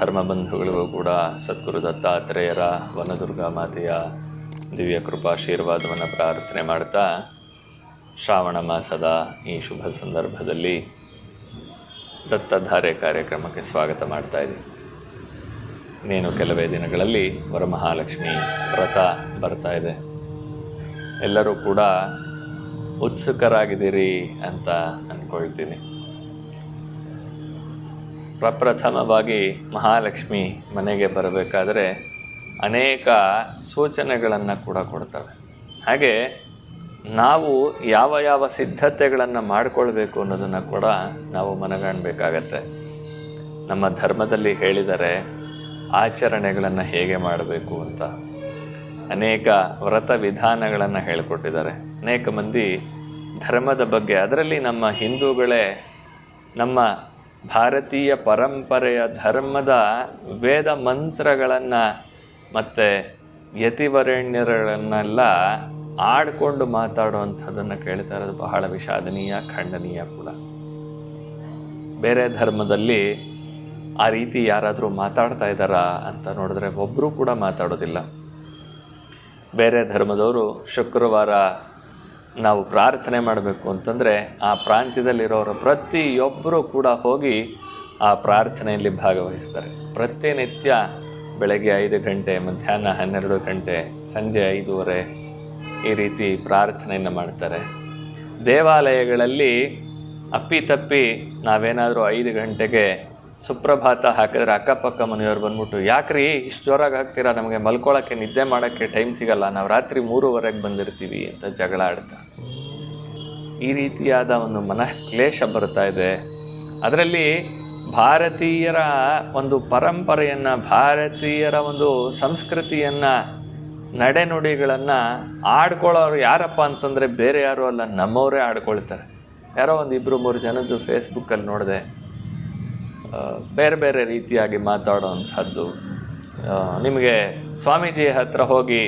ಧರ್ಮ ಬಂಧುಗಳಿಗೂ ಕೂಡ ಸದ್ಗುರು ದತ್ತಾತ್ರೇಯರ ವನದುರ್ಗಾ ಮಾತೆಯ ದಿವ್ಯ ಕೃಪಾಶೀರ್ವಾದವನ್ನು ಪ್ರಾರ್ಥನೆ ಮಾಡ್ತಾ ಶ್ರಾವಣ ಮಾಸದ ಈ ಶುಭ ಸಂದರ್ಭದಲ್ಲಿ ದತ್ತಧಾರೆ ಕಾರ್ಯಕ್ರಮಕ್ಕೆ ಸ್ವಾಗತ ಮಾಡ್ತಾ ಇದ್ದೀನಿ. ಇನ್ನೇನು ಕೆಲವೇ ದಿನಗಳಲ್ಲಿ ವರಮಹಾಲಕ್ಷ್ಮಿ ವ್ರತ ಬರ್ತಾ ಇದೆ. ಎಲ್ಲರೂ ಕೂಡ ಉತ್ಸುಕರಾಗಿದ್ದೀರಿ ಅಂತ ಅಂದ್ಕೊಳ್ತೀನಿ. ಪ್ರಪ್ರಥಮವಾಗಿ ಮಹಾಲಕ್ಷ್ಮಿ ಮನೆಗೆ ಬರಬೇಕಾದರೆ ಅನೇಕ ಸೂಚನೆಗಳನ್ನು ಕೂಡ ಕೊಡ್ತವೆ. ಹಾಗೆ ನಾವು ಯಾವ ಯಾವ ಸಿದ್ಧತೆಗಳನ್ನು ಮಾಡಿಕೊಳ್ಬೇಕು ಅನ್ನೋದನ್ನು ಕೂಡ ನಾವು ಮನಗಾಣಬೇಕಾಗತ್ತೆ. ನಮ್ಮ ಧರ್ಮದಲ್ಲಿ ಹೇಳಿದರೆ ಆಚರಣೆಗಳನ್ನು ಹೇಗೆ ಮಾಡಬೇಕು ಅಂತ. ಅನೇಕ ವ್ರತ ವಿಧಾನಗಳನ್ನು ಹೇಳಿಕೊಟ್ಟಿದ್ದಾರೆ. ಅನೇಕ ಮಂದಿ ಧರ್ಮದ ಬಗ್ಗೆ ಅದರಲ್ಲಿ ನಮ್ಮ ಹಿಂದೂಗಳೇ ನಮ್ಮ ಭಾರತೀಯ ಪರಂಪರೆಯ ಧರ್ಮದ ವೇದ ಮಂತ್ರಗಳನ್ನು ಮತ್ತು ಯತಿವರೆಣ್ಯರನ್ನೆಲ್ಲ ಆಡಿಕೊಂಡು ಮಾತಾಡುವಂಥದ್ದನ್ನು ಕೇಳ್ತಾ ಇರೋದು ಬಹಳ ವಿಷಾದನೀಯ, ಖಂಡನೀಯ ಕೂಡ. ಬೇರೆ ಧರ್ಮದಲ್ಲಿ ಆ ರೀತಿ ಯಾರಾದರೂ ಮಾತಾಡ್ತಾ ಇದ್ದಾರಾ ಅಂತ ನೋಡಿದ್ರೆ ಒಬ್ಬರೂ ಕೂಡ ಮಾತಾಡೋದಿಲ್ಲ. ಬೇರೆ ಧರ್ಮದವರು ಶುಕ್ರವಾರ ನಾವು ಪ್ರಾರ್ಥನೆ ಮಾಡಬೇಕು ಅಂತಂದರೆ ಆ ಪ್ರಾಂತ್ಯದಲ್ಲಿರೋರು ಪ್ರತಿಯೊಬ್ಬರೂ ಕೂಡ ಹೋಗಿ ಆ ಪ್ರಾರ್ಥನೆಯಲ್ಲಿ ಭಾಗವಹಿಸ್ತಾರೆ. ಪ್ರತಿನಿತ್ಯ ಬೆಳಗ್ಗೆ ಐದು ಗಂಟೆ, ಮಧ್ಯಾಹ್ನ ಹನ್ನೆರಡು ಗಂಟೆ, ಸಂಜೆ ಐದೂವರೆ ಈ ರೀತಿ ಪ್ರಾರ್ಥನೆಯನ್ನು ಮಾಡ್ತಾರೆ. ದೇವಾಲಯಗಳಲ್ಲಿ ಅಪ್ಪಿತಪ್ಪಿ ನಾವೇನಾದರೂ ಐದು ಗಂಟೆಗೆ ಸುಪ್ರಭಾತ ಹಾಕಿದ್ರೆ ಅಕ್ಕಪಕ್ಕ ಮನೆಯವರು ಬಂದ್ಬಿಟ್ಟು, ಯಾಕ್ರಿ ಇಷ್ಟು ಜೋರಾಗಿ ಹಾಕ್ತೀರಾ? ನಮಗೆ ಮಲ್ಕೊಳ್ಳೋಕ್ಕೆ ನಿದ್ದೆ ಮಾಡೋಕ್ಕೆ ಟೈಮ್ ಸಿಗಲ್ಲ. ನಾವು ರಾತ್ರಿ ಮೂರುವರೆಗೆ ಬಂದಿರ್ತೀವಿ ಅಂತ ಜಗಳ ಆಡ್ತಾ. ಈ ರೀತಿಯಾದ ಒಂದು ಮನ ಕ್ಲೇಶ ಬರ್ತಾ ಇದೆ. ಅದರಲ್ಲಿ ಭಾರತೀಯರ ಒಂದು ಪರಂಪರೆಯನ್ನು, ಭಾರತೀಯರ ಒಂದು ಸಂಸ್ಕೃತಿಯನ್ನು, ನಡೆನುಡಿಗಳನ್ನು ಆಡ್ಕೊಳ್ಳೋರು ಯಾರಪ್ಪ ಅಂತಂದರೆ ಬೇರೆ ಯಾರು ಅಲ್ಲ, ನಮ್ಮವರೇ ಆಡ್ಕೊಳ್ತಾರೆ. ಯಾರೋ ಒಂದು ಇಬ್ಬರು ಮೂರು ಜನದ್ದು ಫೇಸ್ಬುಕ್ಕಲ್ಲಿ ನೋಡಿದೆ ಬೇರೆ ಬೇರೆ ರೀತಿಯಾಗಿ ಮಾತಾಡುವಂಥದ್ದು. ನಿಮಗೆ ಸ್ವಾಮೀಜಿ ಹತ್ರ ಹೋಗಿ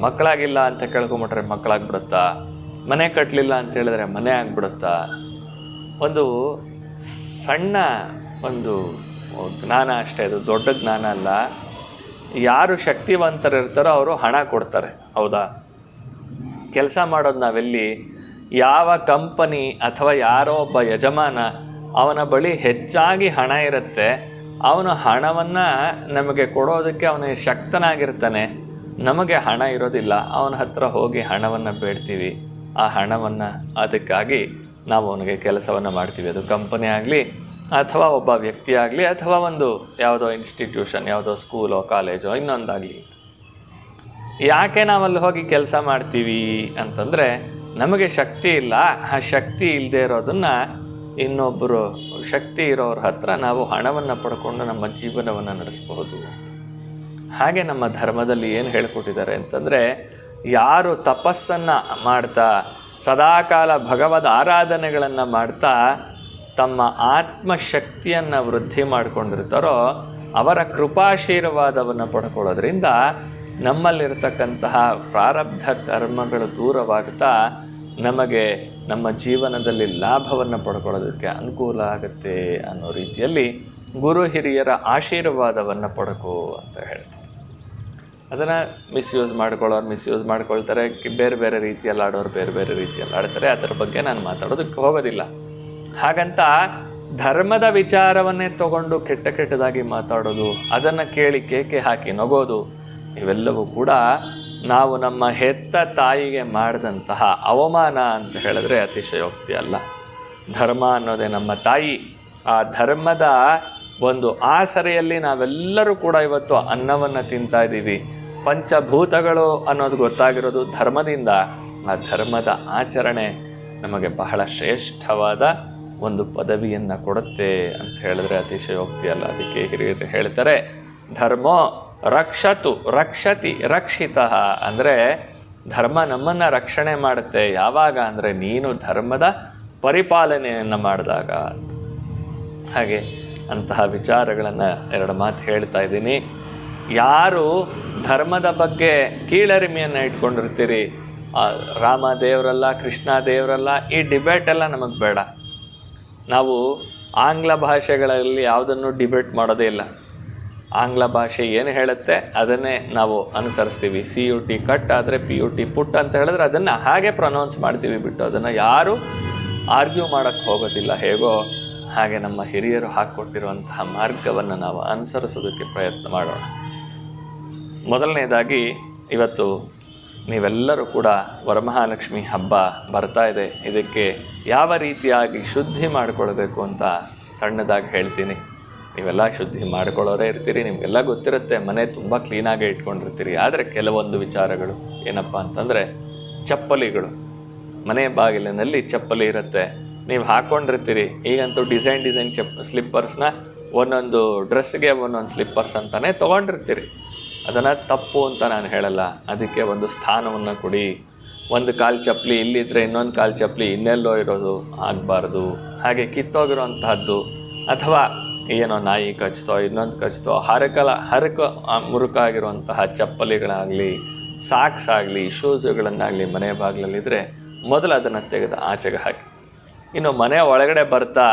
ಮಕ್ಕಳಾಗಿಲ್ಲ ಅಂತ ಕೇಳ್ಕೊಂಬಿಟ್ರೆ ಮಕ್ಕಳಾಗ್ಬಿಡುತ್ತಾ? ಮನೆ ಕಟ್ಟಲಿಲ್ಲ ಅಂತ ಹೇಳಿದ್ರೆ ಮನೆ ಆಗ್ಬಿಡುತ್ತಾ? ಒಂದು ಸಣ್ಣ ಒಂದು ಜ್ಞಾನ ಅಷ್ಟೇ, ಅದು ದೊಡ್ಡ ಜ್ಞಾನ ಅಲ್ಲ. ಯಾರು ಶಕ್ತಿವಂತರಿರ್ತಾರೋ ಅವರು ಹಣ ಕೊಡ್ತಾರೆ, ಹೌದಾ? ಕೆಲಸ ಮಾಡೋದು ನಾವೆಲ್ಲಿ? ಯಾವ ಕಂಪನಿ ಅಥವಾ ಯಾರೋ ಒಬ್ಬ ಯಜಮಾನ ಅವನ ಬಳಿ ಹೆಚ್ಚಾಗಿ ಹಣ ಇರುತ್ತೆ. ಅವನು ಹಣವನ್ನು ನಮಗೆ ಕೊಡೋದಕ್ಕೆ ಅವನು ಶಕ್ತನಾಗಿರ್ತಾನೆ. ನಮಗೆ ಹಣ ಇರೋದಿಲ್ಲ. ಅವನ ಹತ್ರ ಹೋಗಿ ಹಣವನ್ನು ಬೇಡ್ತೀವಿ. ಆ ಹಣವನ್ನು ಅದಕ್ಕಾಗಿ ನಾವು ಅವನಿಗೆ ಕೆಲಸವನ್ನು ಮಾಡ್ತೀವಿ. ಅದು ಕಂಪನಿ ಆಗಲಿ ಅಥವಾ ಒಬ್ಬ ವ್ಯಕ್ತಿ ಆಗಲಿ ಅಥವಾ ಒಂದು ಯಾವುದೋ ಇನ್ಸ್ಟಿಟ್ಯೂಷನ್, ಯಾವುದೋ ಸ್ಕೂಲೋ, ಕಾಲೇಜೋ, ಇನ್ನೊಂದಾಗಲಿ. ಯಾಕೆ ನಾವಲ್ಲಿ ಹೋಗಿ ಕೆಲಸ ಮಾಡ್ತೀವಿ ಅಂತಂದರೆ ನಮಗೆ ಶಕ್ತಿ ಇಲ್ಲ. ಆ ಶಕ್ತಿ ಇಲ್ಲದೆ ಇರೋದನ್ನು ಇನ್ನೊಬ್ಬರು ಶಕ್ತಿ ಇರೋರ ಹತ್ರ ನಾವು ಹಣವನ್ನು ಪಡ್ಕೊಂಡು ನಮ್ಮ ಜೀವನವನ್ನು ನಡೆಸಬಹುದು. ಹಾಗೆ ನಮ್ಮ ಧರ್ಮದಲ್ಲಿ ಏನು ಹೇಳಿಕೊಟ್ಟಿದ್ದಾರೆ ಅಂತಂದರೆ, ಯಾರು ತಪಸ್ಸನ್ನು ಮಾಡ್ತಾ, ಸದಾಕಾಲ ಭಗವದ್ ಆರಾಧನೆಗಳನ್ನು ಮಾಡ್ತಾ ತಮ್ಮ ಆತ್ಮಶಕ್ತಿಯನ್ನು ವೃದ್ಧಿ ಮಾಡಿಕೊಂಡಿರ್ತಾರೋ, ಅವರ ಕೃಪಾಶೀರ್ವಾದವನ್ನು ಪಡ್ಕೊಳ್ಳೋದ್ರಿಂದ ನಮ್ಮಲ್ಲಿರತಕ್ಕಂತಹ ಪ್ರಾರಬ್ಧ ಕರ್ಮಗಳು ದೂರವಾಗ್ತಾ ನಮಗೆ ನಮ್ಮ ಜೀವನದಲ್ಲಿ ಲಾಭವನ್ನು ಪಡ್ಕೊಳ್ಳೋದಕ್ಕೆ ಅನುಕೂಲ ಆಗುತ್ತೆ ಅನ್ನೋ ರೀತಿಯಲ್ಲಿ ಗುರು ಹಿರಿಯರ ಆಶೀರ್ವಾದವನ್ನು ಪಡಕು ಅಂತ ಹೇಳ್ತಾರೆ. ಅದನ್ನು ಮಿಸ್ಯೂಸ್ ಮಾಡ್ಕೊಳ್ಳೋರು ಮಿಸ್ಯೂಸ್ ಮಾಡ್ಕೊಳ್ತಾರೆ. ಬೇರೆ ಬೇರೆ ರೀತಿಯಲ್ಲಿ ಆಡೋರು ಬೇರೆ ಬೇರೆ ರೀತಿಯಲ್ಲಿ ಆಡ್ತಾರೆ. ಅದರ ಬಗ್ಗೆ ನಾನು ಮಾತಾಡೋದಕ್ಕೆ ಹೋಗೋದಿಲ್ಲ. ಹಾಗಂತ ಧರ್ಮದ ವಿಚಾರವನ್ನೇ ತಗೊಂಡು ಕೆಟ್ಟ ಕೆಟ್ಟದಾಗಿ ಮಾತಾಡೋದು, ಅದನ್ನು ಕೇಳಿ ಕೇಕೆ ಹಾಕಿ ನಗೋದು, ಇವೆಲ್ಲವೂ ಕೂಡ ನಾವು ನಮ್ಮ ಹೆತ್ತ ತಾಯಿಗೆ ಮಾಡಿದಂತಹ ಅವಮಾನ ಅಂತ ಹೇಳಿದ್ರೆ ಅತಿಶಯೋಕ್ತಿ ಅಲ್ಲ. ಧರ್ಮ ಅನ್ನೋದೇ ನಮ್ಮ ತಾಯಿ. ಆ ಧರ್ಮದ ಒಂದು ಆಸರೆಯಲ್ಲಿ ನಾವೆಲ್ಲರೂ ಕೂಡ ಇವತ್ತು ಅನ್ನವನ್ನು ತಿಂತಾ ಇದ್ದೀವಿ. ಪಂಚಭೂತಗಳು ಅನ್ನೋದು ಗೊತ್ತಾಗಿರೋದು ಧರ್ಮದಿಂದ. ಆ ಧರ್ಮದ ಆಚರಣೆ ನಮಗೆ ಬಹಳ ಶ್ರೇಷ್ಠವಾದ ಒಂದು ಪದವಿಯನ್ನು ಕೊಡುತ್ತೆ ಅಂತ ಹೇಳಿದ್ರೆ ಅತಿಶಯೋಕ್ತಿ ಅಲ್ಲ. ಅದಕ್ಕೆ ಹಿರಿಯರು ಹೇಳ್ತಾರೆ ಧರ್ಮೋ ರಕ್ಷತು, ರಕ್ಷತಿ, ರಕ್ಷಿತ. ಅಂದರೆ ಧರ್ಮ ನಮ್ಮನ್ನು ರಕ್ಷಣೆ ಮಾಡುತ್ತೆ. ಯಾವಾಗ? ಅಂದರೆ ನೀನು ಧರ್ಮದ ಪರಿಪಾಲನೆಯನ್ನು ಮಾಡಿದಾಗ. ಹಾಗೆ ಅಂತಹ ವಿಚಾರಗಳನ್ನು ಎರಡು ಮಾತು ಹೇಳ್ತಾ ಇದ್ದೀನಿ. ಯಾರು ಧರ್ಮದ ಬಗ್ಗೆ ಕೀಳರಿಮೆಯನ್ನು ಇಟ್ಕೊಂಡಿರ್ತೀರಿ? ರಾಮ ದೇವರಲ್ಲ, ಕೃಷ್ಣ ದೇವರಲ್ಲ, ಈ ಡಿಬೇಟ್ ಎಲ್ಲ ನಮಗೆ ಬೇಡ. ನಾವು ಆಂಗ್ಲ ಭಾಷೆಗಳಲ್ಲಿ ಯಾವುದನ್ನು ಡಿಬೇಟ್ ಮಾಡೋದೇ ಇಲ್ಲ. ಆಂಗ್ಲ ಭಾಷೆ ಏನು ಹೇಳುತ್ತೆ, ಅದನ್ನೇ ನಾವು ಅನುಸರಿಸ್ತೀವಿ. ಸಿ ಯು ಟಿ ಕಟ್ ಆದರೆ ಪಿ ಯು ಟಿ ಪುಟ್ ಅಂತ ಹೇಳಿದ್ರೆ ಅದನ್ನು ಹಾಗೆ ಪ್ರೊನೌನ್ಸ್ ಮಾಡ್ತೀವಿ ಬಿಟ್ಟು ಅದನ್ನು ಯಾರೂ ಆರ್ಗ್ಯೂ ಮಾಡೋಕ್ಕೆ ಹೋಗೋದಿಲ್ಲ. ಹೇಗೋ ಹಾಗೆ ನಮ್ಮ ಹಿರಿಯರು ಹಾಕ್ಕೊಟ್ಟಿರುವಂತಹ ಮಾರ್ಗವನ್ನು ನಾವು ಅನುಸರಿಸೋದಕ್ಕೆ ಪ್ರಯತ್ನ ಮಾಡೋಣ. ಮೊದಲನೇದಾಗಿ ಇವತ್ತು ನೀವೆಲ್ಲರೂ ಕೂಡ ವರಮಹಾಲಕ್ಷ್ಮಿ ಹಬ್ಬ ಬರ್ತಾ ಇದೆ. ಇದಕ್ಕೆ ಯಾವ ರೀತಿಯಾಗಿ ಶುದ್ಧಿ ಮಾಡಿಕೊಳ್ಬೇಕು ಅಂತ ಸಣ್ಣದಾಗಿ ಹೇಳ್ತೀನಿ. ನೀವೆಲ್ಲ ಶುದ್ಧಿ ಮಾಡ್ಕೊಳ್ಳೋರೇ ಇರ್ತೀರಿ, ನಿಮಗೆಲ್ಲ ಗೊತ್ತಿರುತ್ತೆ, ಮನೆ ತುಂಬ ಕ್ಲೀನಾಗೇ ಇಟ್ಕೊಂಡಿರ್ತೀರಿ. ಆದರೆ ಕೆಲವೊಂದು ವಿಚಾರಗಳು ಏನಪ್ಪ ಅಂತಂದರೆ, ಚಪ್ಪಲಿಗಳು. ಮನೆ ಬಾಗಿಲಿನಲ್ಲಿ ಚಪ್ಪಲಿ ಇರುತ್ತೆ. ನೀವು ಹಾಕ್ಕೊಂಡಿರ್ತೀರಿ ಈಗಂತೂ ಡಿಸೈನ್ ಡಿಸೈನ್ ಚಪ್ ಸ್ಲಿಪ್ಪರ್ಸ್ನ ಒಂದೊಂದು ಡ್ರೆಸ್ಗೆ ಒಂದೊಂದು ಸ್ಲಿಪ್ಪರ್ಸ್ ಅಂತಲೇ ತೊಗೊಂಡಿರ್ತೀರಿ. ಅದನ್ನು ತಪ್ಪು ಅಂತ ನಾನು ಹೇಳಲ್ಲ. ಅದಕ್ಕೆ ಒಂದು ಸ್ಥಾನವನ್ನು ಕೊಡಿ. ಒಂದು ಕಾಲು ಚಪ್ಪಲಿ ಇಲ್ಲಿದ್ದರೆ ಇನ್ನೊಂದು ಕಾಲು ಚಪ್ಪಲಿ ಇನ್ನೆಲ್ಲೋ ಇರೋದು ಆಗಬಾರ್ದು. ಹಾಗೆ ಕಿತ್ತೋಗಿರೋಂತಹದ್ದು ಅಥವಾ ಏನೋ ನಾಯಿ ಕಚ್ತೋ, ಇನ್ನೊಂದು ಕಚ್ತೋ, ಹರಕಲ, ಹರಕ ಮುರುಕಾಗಿರುವಂತಹ ಚಪ್ಪಲಿಗಳಾಗಲಿ, ಸಾಕ್ಸ್ ಆಗಲಿ, ಶೂಸುಗಳನ್ನಾಗಲಿ ಮನೆ ಬಾಗಿಲಲ್ಲಿದ್ದರೆ ಮೊದಲು ಅದನ್ನು ತೆಗೆದು ಆಚೆಗೆ ಹಾಕಿ. ಇನ್ನು ಮನೆ ಒಳಗಡೆ ಬರ್ತಾ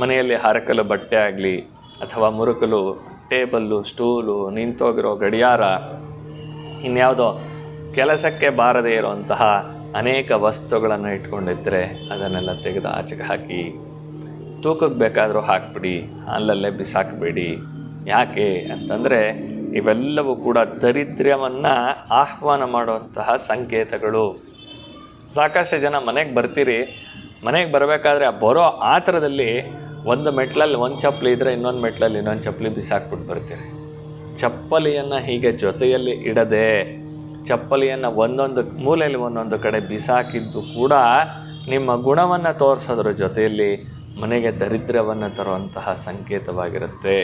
ಮನೆಯಲ್ಲಿ ಹರಕಲು ಬಟ್ಟೆ ಆಗಲಿ ಅಥವಾ ಮುರುಕಲು ಟೇಬಲ್ಲು, ಸ್ಟೂಲು, ನಿಂತೋಗಿರೋ ಗಡಿಯಾರ, ಇನ್ಯಾವುದೋ ಕೆಲಸಕ್ಕೆ ಬಾರದೇ ಇರುವಂತಹ ಅನೇಕ ವಸ್ತುಗಳನ್ನು ಇಟ್ಕೊಂಡಿದ್ದರೆ ಅದನ್ನೆಲ್ಲ ತೆಗೆದು ಆಚೆಗೆ ಹಾಕಿ ತೂಕಕ್ಕೆ ಬೇಕಾದರೂ ಹಾಕ್ಬಿಡಿ ಅಲ್ಲಲ್ಲೇ ಬಿಸಾಕಬೇಡಿ. ಯಾಕೆ ಅಂತಂದರೆ ಇವೆಲ್ಲವೂ ಕೂಡ ದರಿದ್ರ್ಯವನ್ನು ಆಹ್ವಾನ ಮಾಡುವಂತಹ ಸಂಕೇತಗಳು. ಸಾಕಷ್ಟು ಜನ ಮನೆಗೆ ಬರ್ತೀರಿ, ಮನೆಗೆ ಬರಬೇಕಾದ್ರೆ ಆ ಬರೋ ಆತರದಲ್ಲಿ ಒಂದು ಮೆಟ್ಲಲ್ಲಿ ಒಂದು ಚಪ್ಪಲಿ ಇದ್ದರೆ ಇನ್ನೊಂದು ಮೆಟ್ಲಲ್ಲಿ ಇನ್ನೊಂದು ಚಪ್ಪಲಿ ಬಿಸಾಕ್ಬಿಟ್ಟು ಬರ್ತೀರಿ. ಚಪ್ಪಲಿಯನ್ನು ಹೀಗೆ ಜೊತೆಯಲ್ಲಿ ಇಡದೆ, ಚಪ್ಪಲಿಯನ್ನು ಒಂದೊಂದು ಮೂಲೆಯಲ್ಲಿ ಒಂದೊಂದು ಕಡೆ ಬಿಸಾಕಿದ್ದು ಕೂಡ ನಿಮ್ಮ ಗುಣವನ್ನು ತೋರಿಸೋದ್ರ ಜೊತೆಯಲ್ಲಿ ಮನೆಗೆ ದರಿದ್ರವನ್ನು ತರುವಂತಹ ಸಂಕೇತವಾಗಿರುತ್ತೆ.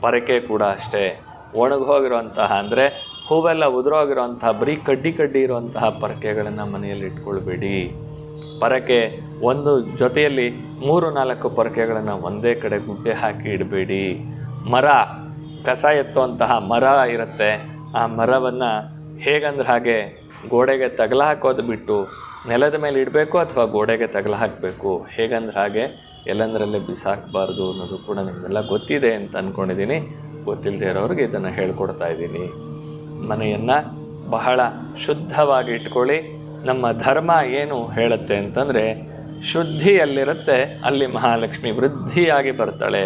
ಪರಕೆ ಕೂಡ ಅಷ್ಟೇ. ಒಣಗೋಗಿರುವಂತಹ ಅಂದರೆ ಹೂವೆಲ್ಲ ಉದುರೋಗಿರುವಂತಹ, ಬರೀ ಕಡ್ಡಿ ಕಡ್ಡಿ ಇರುವಂತಹ ಪರಕೆಗಳನ್ನು ಮನೆಯಲ್ಲಿ ಇಟ್ಕೊಳ್ಬೇಡಿ. ಪರಕೆ ಒಂದು ಜೊತೆಯಲ್ಲಿ ಮೂರು ನಾಲ್ಕು ಪರಕೆಗಳನ್ನು ಒಂದೇ ಕಡೆ ಗುಡ್ಡೆ ಹಾಕಿ ಇಡಬೇಡಿ. ಮರ, ಕಸ ಎತ್ತುವಂತಹ ಮರ ಇರುತ್ತೆ. ಆ ಮರವನ್ನು ಹೇಗಂದ್ರೆ ಹಾಗೆ ಗೋಡೆಗೆ ತಗಲ ಹಾಕೋದು ಬಿಟ್ಟು ನೆಲದ ಮೇಲೆ ಇಡಬೇಕು ಅಥವಾ ಗೋಡೆಗೆ ತಗಲು ಹಾಕಬೇಕು? ಹೇಗಂದ್ರೆ ಹಾಗೆ ಎಲ್ಲಂದರಲ್ಲೇ ಬಿಸಾಕಬಾರ್ದು ಅನ್ನೋದು ಕೂಡ ನಿಮಗೆಲ್ಲ ಗೊತ್ತಿದೆ ಅಂತ ಅಂದ್ಕೊಂಡಿದ್ದೀನಿ ಗೊತ್ತಿಲ್ಲದೆ ಇರೋರಿಗೆ ಇದನ್ನು ಹೇಳ್ಕೊಡ್ತಾ ಇದ್ದೀನಿ. ಮನೆಯನ್ನು ಬಹಳ ಶುದ್ಧವಾಗಿ ಇಟ್ಕೊಳ್ಳಿ. ನಮ್ಮ ಧರ್ಮ ಏನು ಹೇಳುತ್ತೆ ಅಂತಂದರೆ ಶುದ್ಧಿ ಎಲ್ಲಿರುತ್ತೆ ಅಲ್ಲಿ ಮಹಾಲಕ್ಷ್ಮಿ ವೃದ್ಧಿಯಾಗಿ ಬರ್ತಾಳೆ.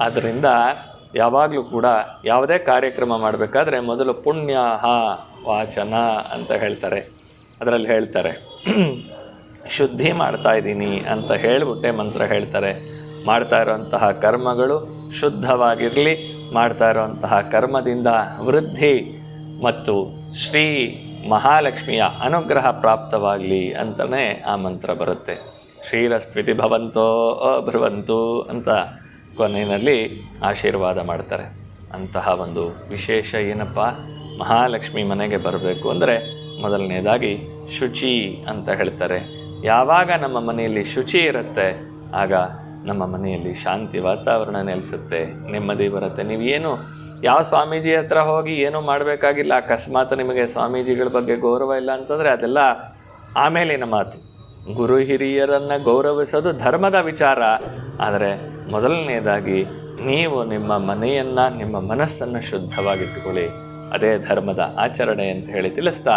ಆದ್ದರಿಂದ ಯಾವಾಗಲೂ ಕೂಡ ಯಾವುದೇ ಕಾರ್ಯಕ್ರಮ ಮಾಡಬೇಕಾದ್ರೆ ಮೊದಲು ಪುಣ್ಯ ವಾಚನ ಅಂತ ಹೇಳ್ತಾರೆ. ಅದರಲ್ಲಿ ಹೇಳ್ತಾರೆ. ಶುದ್ಧಿ ಮಾಡ್ತಾ ಇದ್ದೀನಿ ಅಂತ ಹೇಳಿಬಿಟ್ಟೆ ಮಂತ್ರ ಹೇಳ್ತಾರೆ. ಮಾಡ್ತಾ ಇರೋಂತಹ ಕರ್ಮಗಳು ಶುದ್ಧವಾಗಿರಲಿ, ಮಾಡ್ತಾ ಇರೋಂತಹ ಕರ್ಮದಿಂದ ವೃದ್ಧಿ ಮತ್ತು ಶ್ರೀ ಮಹಾಲಕ್ಷ್ಮಿಯ ಅನುಗ್ರಹ ಪ್ರಾಪ್ತವಾಗಲಿ ಅಂತಲೇ ಆ ಮಂತ್ರ ಬರುತ್ತೆ. ಶ್ರೀರಸ್ತ್ವಿತಿ ಭವಂತೋ ಅಭ್ರುವಂತು ಅಂತ ಕೊನೆಯಲ್ಲಿ ಆಶೀರ್ವಾದ ಮಾಡ್ತಾರೆ. ಅಂತಹ ಒಂದು ವಿಶೇಷ ಏನಪ್ಪ? ಮಹಾಲಕ್ಷ್ಮಿ ಮನೆಗೆ ಬರಬೇಕು ಅಂದರೆ ಮೊದಲನೇದಾಗಿ ಶುಚಿ ಅಂತ ಹೇಳ್ತಾರೆ. ಯಾವಾಗ ನಮ್ಮ ಮನೆಯಲ್ಲಿ ಶುಚಿ ಇರುತ್ತೆ, ಆಗ ನಮ್ಮ ಮನೆಯಲ್ಲಿ ಶಾಂತಿ ವಾತಾವರಣ ನೆಲೆಸುತ್ತೆ. ನೆಮ್ಮದಿ ಬರುತ್ತೆ ನೀವೇನು ಯಾವ ಸ್ವಾಮೀಜಿ ಹತ್ರ ಹೋಗಿ ಏನೂ ಮಾಡಬೇಕಾಗಿಲ್ಲ, ಅಕಸ್ಮಾತ್ ನಿಮಗೆ ಸ್ವಾಮೀಜಿಗಳ ಬಗ್ಗೆ ಗೌರವ ಇಲ್ಲ ಅಂತಂದರೆ ಅದೆಲ್ಲ ಆಮೇಲಿನ ಮಾತು. ಗುರು ಹಿರಿಯರನ್ನು ಗೌರವಿಸೋದು ಧರ್ಮದ ವಿಚಾರ. ಆದರೆ ಮೊದಲನೆಯದಾಗಿ ನೀವು ನಿಮ್ಮ ಮನೆಯನ್ನು, ನಿಮ್ಮ ಮನಸ್ಸನ್ನು ಶುದ್ಧವಾಗಿಟ್ಟುಕೊಳ್ಳಿ. ಅದೇ ಧರ್ಮದ ಆಚರಣೆ ಅಂತ ಹೇಳಿ ತಿಳಿಸ್ತಾ